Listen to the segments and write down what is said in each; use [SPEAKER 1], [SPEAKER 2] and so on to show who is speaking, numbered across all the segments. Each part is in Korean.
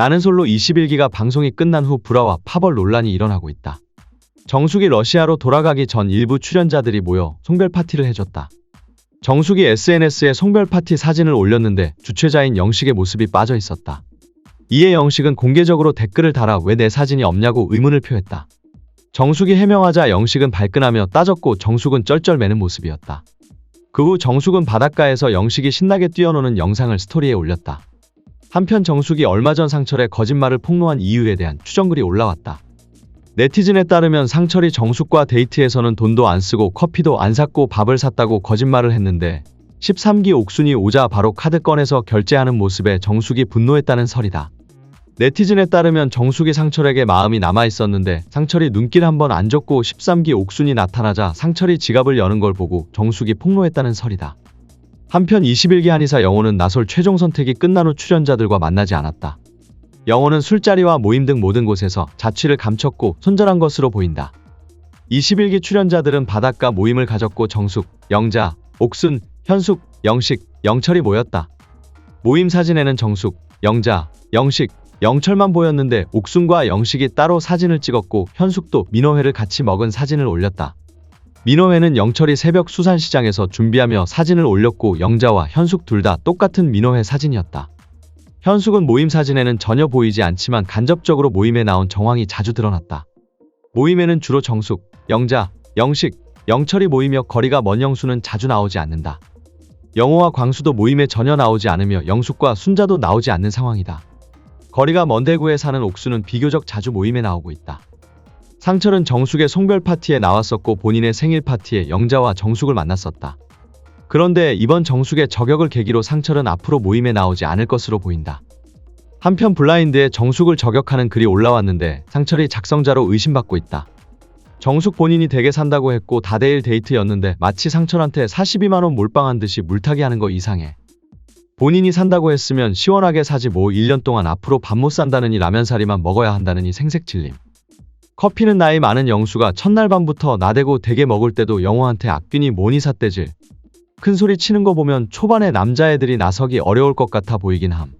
[SPEAKER 1] 나는 솔로 21기가 방송이 끝난 후 불화와 파벌 논란이 일어나고 있다. 정숙이 러시아로 돌아가기 전 일부 출연자들이 모여 송별 파티를 해줬다. 정숙이 SNS에 송별 파티 사진을 올렸는데 주최자인 영식의 모습이 빠져 있었다. 이에 영식은 공개적으로 댓글을 달아 왜 내 사진이 없냐고 의문을 표했다. 정숙이 해명하자 영식은 발끈하며 따졌고 정숙은 쩔쩔매는 모습이었다. 그 후 정숙은 바닷가에서 영식이 신나게 뛰어노는 영상을 스토리에 올렸다. 한편 정숙이 얼마 전 상철의 거짓말을 폭로한 이유에 대한 추정글이 올라왔다. 네티즌에 따르면 상철이 정숙과 데이트에서는 돈도 안 쓰고 커피도 안 샀고 밥을 샀다고 거짓말을 했는데 13기 옥순이 오자 바로 카드 꺼내서 결제하는 모습에 정숙이 분노했다는 설이다. 네티즌에 따르면 정숙이 상철에게 마음이 남아 있었는데 상철이 눈길 한번 안 줬고 13기 옥순이 나타나자 상철이 지갑을 여는 걸 보고 정숙이 폭로했다는 설이다. 한편 21기 한의사 영호는 나솔 최종 선택이 끝난 후 출연자들과 만나지 않았다. 영호는 술자리와 모임 등 모든 곳에서 자취를 감췄고 손절한 것으로 보인다. 21기 출연자들은 바닷가 모임을 가졌고 정숙, 영자, 옥순, 현숙, 영식, 영철이 모였다. 모임 사진에는 정숙, 영자, 영식, 영철만 보였는데 옥순과 영식이 따로 사진을 찍었고 현숙도 민호회를 같이 먹은 사진을 올렸다. 민호회는 영철이 새벽 수산시장에서 준비하며 사진을 올렸고 영자와 현숙 둘 다 똑같은 민호회 사진이었다. 현숙은 모임 사진에는 전혀 보이지 않지만 간접적으로 모임에 나온 정황이 자주 드러났다. 모임에는 주로 정숙, 영자, 영식, 영철이 모이며 거리가 먼 영수는 자주 나오지 않는다. 영호와 광수도 모임에 전혀 나오지 않으며 영숙과 순자도 나오지 않는 상황이다. 거리가 먼 대구에 사는 옥수는 비교적 자주 모임에 나오고 있다. 상철은 정숙의 송별 파티에 나왔었고 본인의 생일 파티에 영자와 정숙을 만났었다. 그런데 이번 정숙의 저격을 계기로 상철은 앞으로 모임에 나오지 않을 것으로 보인다. 한편 블라인드에 정숙을 저격하는 글이 올라왔는데 상철이 작성자로 의심받고 있다. 정숙 본인이 댁에 산다고 했고 다대일 데이트였는데 마치 상철한테 42만원 몰빵한 듯이 물타기 하는 거 이상해. 본인이 산다고 했으면 시원하게 사지 뭐 1년 동안 앞으로 밥 못 산다느니 라면사리만 먹어야 한다느니 생색질림. 커피는 나이 많은 영수가 첫날 밤부터 나대고 되게 먹을 때도 영호한테 악균이 뭐니 삿대질. 큰 소리 치는 거 보면 초반에 남자애들이 나서기 어려울 것 같아 보이긴 함.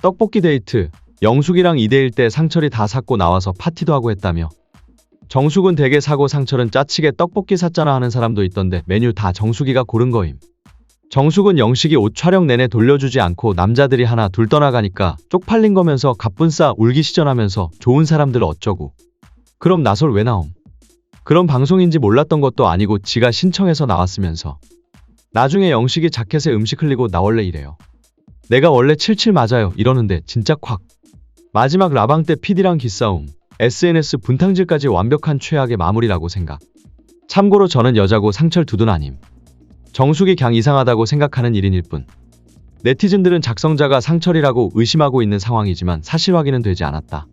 [SPEAKER 1] 떡볶이 데이트, 영숙이랑 2대1 때 상철이 다 샀고 나와서 파티도 하고 했다며. 정숙은 되게 사고 상철은 짜치게 떡볶이 샀잖아 하는 사람도 있던데 메뉴 다 정숙이가 고른 거임. 정숙은 영식이 옷 촬영 내내 돌려주지 않고 남자들이 하나 둘 떠나가니까 쪽팔린 거면서 갑분싸 울기 시전하면서 좋은 사람들 어쩌고. 그럼 나솔 왜 나옴? 그런 방송인지 몰랐던 것도 아니고 지가 신청해서 나왔으면서. 나중에 영식이 자켓에 음식 흘리고 나 원래 이래요. 내가 원래 77 맞아요 이러는데 진짜 콱. 마지막 라방 때 PD랑 기싸움. SNS 분탕질까지 완벽한 최악의 마무리라고 생각. 참고로 저는 여자고 상철 두둔 아님. 정숙이 강 이상하다고 생각하는 일인일 뿐. 네티즌들은 작성자가 상철이라고 의심하고 있는 상황이지만 사실 확인은 되지 않았다.